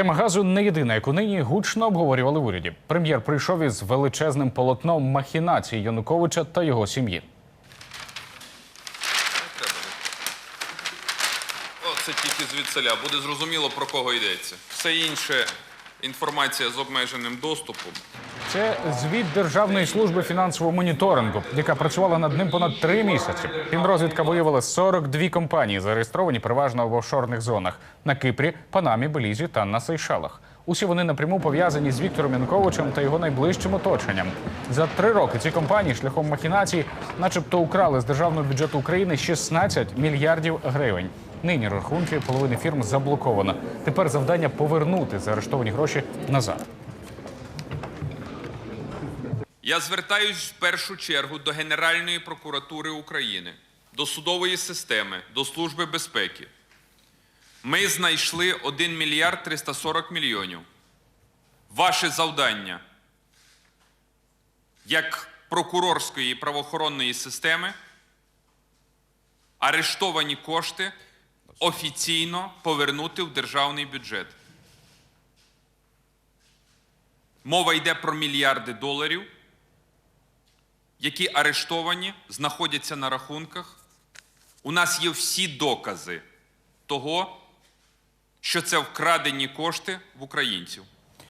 Тема газу не єдина, яку нині гучно обговорювали в уряді. Прем'єр прийшов із величезним полотном махінацій Януковича та його сім'ї. Це тільки звідсиля. Буде зрозуміло, про кого йдеться. Все інше інформація з обмеженим доступом. Це звіт Державної служби фінансового моніторингу, яка працювала над ним понад три місяці. Фінрозвідка виявила 42 компанії, зареєстровані переважно в офшорних зонах на Кипрі, Панамі, Белізі та на Сейшелах. Усі вони напряму пов'язані з Віктором Януковичем та його найближчим оточенням. За три роки ці компанії шляхом махінацій, начебто, украли з державного бюджету України 16 мільярдів гривень. Нині рахунки половини фірм заблоковано. Тепер завдання повернути заарештовані гроші назад. Я звертаюсь в першу чергу до Генеральної прокуратури України, до судової системи, до Служби безпеки. Ми знайшли 1 мільярд 340 мільйонів. Ваше завдання як прокурорської і правоохоронної системи арештовані кошти офіційно повернути в державний бюджет. Мова йде про мільярди доларів, які арештовані, знаходяться на рахунках. У нас є всі докази того, що це вкрадені кошти в українців.